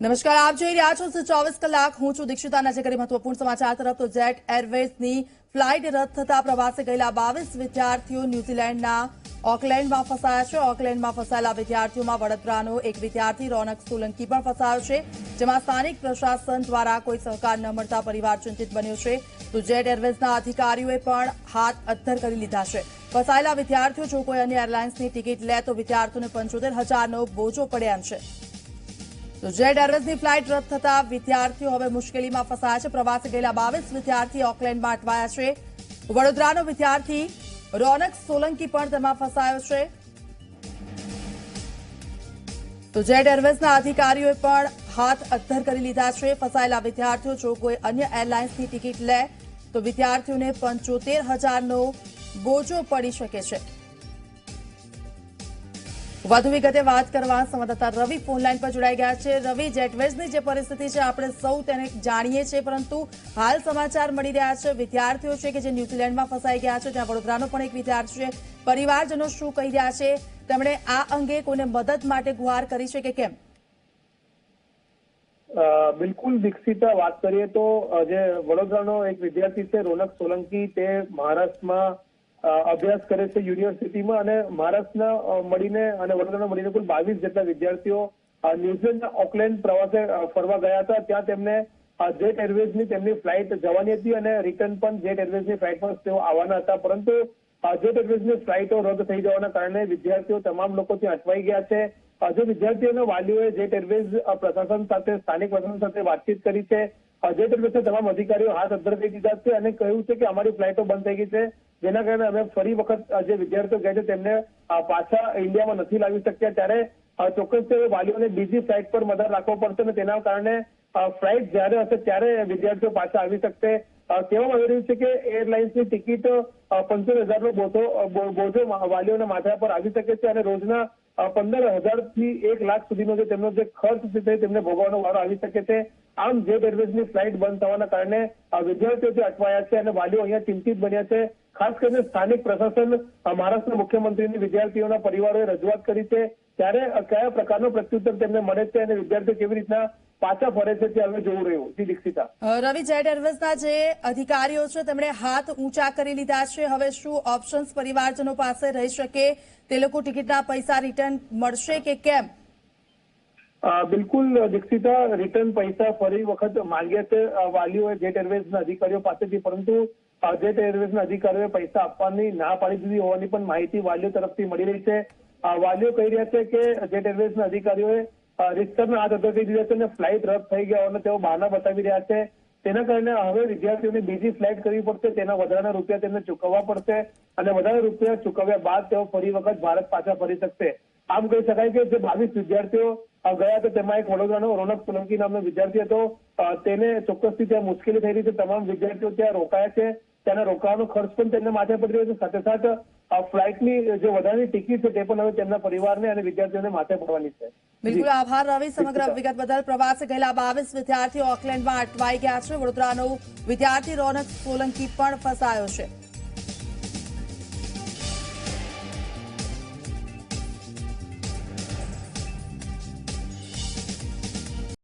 નમસ્કાર, આપ જોઈ રહ્યા છો ચોવીસ કલાક. હું છું દીક્ષિતા. નજર કરી મહત્વપૂર્ણ સમાચાર તરફ તો જેટ એરવેઝની ફ્લાઇટ રદ થતા પ્રવાસે ગયેલા બાવીસ વિદ્યાર્થીઓ ન્યુઝીલેન્ડના ઓકલેન્ડમાં ફસાયા છે. ઓકલેન્ડમાં ફસાયેલા વિદ્યાર્થીઓમાં વડોદરાનો એક વિદ્યાર્થી, રોનક સોલંકી, પણ ફસાયો છે. જેમાં સ્થાનિક પ્રશાસન દ્વારા કોઈ સહકાર ન મળતા પરિવાર ચિંતિત બન્યો છે. તો જેટ એરવેઝના અધિકારીઓએ પણ હાથ અદ્ધર કરી લીધા છે. ફસાયેલા વિદ્યાર્થીઓ, જો કોઈ અન્ય એરલાઇન્સની ટિકિટ લે તો વિદ્યાર્થીઓને પંચોતેર હજારનો બોજો પડે એમ છે. તો જેટ એરવેઝની ફ્લાઇટ રદ થતા વિદ્યાર્થીઓ હવે મુશ્કેલીમાં ફસાયા છે. પ્રવાસે ગયેલા બાવીસ વિદ્યાર્થી ઓકલેન્ડમાં અટવાયા છે. વડોદરાનો વિદ્યાર્થી રોનક સોલંકી પણ તેમાં ફસાયો છે. તો જેટ એરવેઝના અધિકારીઓએ પણ હાથ અદ્ધર કરી લીધા છે. ફસાયેલા વિદ્યાર્થીઓ જો કોઈ અન્ય એરલાઇન્સની ટિકિટ લે, તો વિદ્યાર્થીઓને પંચોતેર હજારનો બોજો પડી શકે છે. વધુ વિગતે વાત કરવા સંવાદદાતા રવિ ફોનલાઈન પર જોડાઈ ગયા છે. રવિ જેટવેઝની જે પરિસ્થિતિ છે, આપણે સૌ તેને જાણીએ છીએ, પરંતુ હાલ સમાચાર મળી રહ્યા છે. વિદ્યાર્થીઓ છે કે જે ન્યુઝીલેન્ડમાં ફસાઈ ગયા છે, ત્યાં વડોદરાનો પણ એક વિદ્યાર્થી છે. પરિવારજનો શું કહી રહ્યા છે? તેમણે આ અંગે કોઈને મદદ માટે ગુહાર કરી છે કે કેમ? બિલકુલ દીક્ષિતા વાત કરીએ તો, જે વડોદરાનો એક વિદ્યાર્થી છે, રોનક સોલંકી, તે મહારાષ્ટ્રમાં અભ્યાસ કરે છે યુનિવર્સિટીમાં અને મહારાષ્ટ્રના મળીને અને વડોદરાના મળીને કુલ બાવીસ જેટલા વિદ્યાર્થીઓ ન્યુઝીલેન્ડના ઓકલેન્ડ પ્રવાસે ફરવા ગયા હતા. ત્યાં તેમને જેટ એરવેઝની તેમની ફ્લાઇટ જવાની હતી અને રિટર્ન પણ જેટ એરવેઝની ફ્લાઇટમાં તેઓ આવવાના હતા. પરંતુ જેટ એરવેઝની ફ્લાઇટો રદ થઈ જવાના કારણે વિદ્યાર્થીઓ તમામ લોકો ત્યાં અટવાઈ ગયા છે. જો વિદ્યાર્થીઓના વાલીઓએ જેટ એરવેઝ પ્રશાસન સાથે, સ્થાનિક પ્રશાસન સાથે વાતચીત કરી છે અ, જેટ તમામ અધિકારીઓ હાથ અદ્ધર કરી દીધા છે અને કહ્યું છે કે અમારી ફ્લાઇટો બંધ થઈ ગઈ છે. જેના કારણે અમે ફરી વખત જે વિદ્યાર્થીઓ ગયા છે તેમને પાછા ઇન્ડિયામાં નથી લાવી શક્યા. ત્યારે ચોક્કસ વાલીઓને બીજી ફ્લાઇટ પર મદદ રાખવો પડશે અને તેના કારણે ફ્લાઇટ જ્યારે હશે ત્યારે વિદ્યાર્થીઓ પાછા આવી શકશે. કહેવામાં આવી રહ્યું છે કે એરલાઇન્સની ટિકિટ પંચોતેર હજારનો બોધો બોજો વાલીઓના માથા પર આવી શકે છે અને રોજના પંદર હજારથી એક લાખ સુધીનો જે તેમનો જે ખર્ચ છે તેમને ભોગવવાનો વારો આવી શકે છે. આમ જેટ એરવેઝની ફ્લાઇટ બંધ થવાના કારણે વિદ્યાર્થીઓ જે અટવાયા છે અને વાલીઓ અહીંયા ચિંતિત બન્યા છે, ખાસ કરીને સ્થાનિક પ્રશાસન મહારાષ્ટ્ર મુખ્યમંત્રીની વિદ્યાર્થીઓના પરિવારોએ રજૂઆત કરી છે, ત્યારે કયા પ્રકારનો પ્રત્યુત્તર તેમને મળે છે અને વિદ્યાર્થીઓ કેવી રીતના પાછા ફરે છે તે હવે જોવું રહ્યું. જી દીક્ષિતા. રવિ જેટ એરવેઝના જે અધિકારીઓ છે તેમણે હાથ ઊંચા કરી લીધા છે. હવે શું ઓપ્શન્સ પરિવારજનો પાસે રહી શકે? તે લોકો ટિકિટના પૈસા રિટર્ન મળશે કે કેમ? બિલકુલ, દીક્ષિતા રિટર્ન પૈસા ફરી વખત માંગ્યા છે જેટ એરવેઝના અધિકારીઓ પાસેથી, પરંતુ જેટ એરવેઝના અધિકારીઓએ પૈસા આપવાની ના પાડી દીધી હોવાની પણ માહિતી વાલીઓ તરફથી મળી રહી છે. વાલીઓ કહી રહ્યા છે કે જેટ એરવેઝના અધિકારીઓએ રિસ્ટરને હાથ અદ્ધર દીધા છે અને ફ્લાઇટ રદ થઈ ગયા અને તેઓ બહાના બતાવી રહ્યા છે. તેના કારણે હવે વિદ્યાર્થીઓને બીજી ફ્લાઇટ કરવી પડશે. તેના વધારાના રૂપિયા તેમને ચૂકવવા પડશે અને વધારે રૂપિયા ચૂકવ્યા બાદ તેઓ ફરી વખત ભારત પાછા ફરી શકશે. આમ કહી શકાય કે જે બાવીસ વિદ્યાર્થીઓ ગયા હતા તેમાં એક વડોદરાનો રોનક સોલંકી નામનો વિદ્યાર્થી હતો. તેને ચોક્કસથી ત્યાં મુશ્કેલી થઈ રહી છે. તમામ વિદ્યાર્થીઓ ત્યાં રોકાયા છે. તેના રોકાવાનો ખર્ચ પણ તેમને માથે પડી રહ્યો છે. સાથે સાથે ફ્લાઇટની જે વધારાની ટિકિટ છે તે પણ હવે તેમના પરિવારને અને વિદ્યાર્થીઓને માથે પડવાની છે. બિલકુલ આભાર રવિ. સમગ્ર વિગત બદલ પ્રવાસે ગયેલા બાવીસ વિદ્યાર્થીઓ ઓકલેન્ડમાં અટવાઈ ગયા છે. વડોદરાનો વિદ્યાર્થી રોનક સોલંકી પણ ફસાયો છે.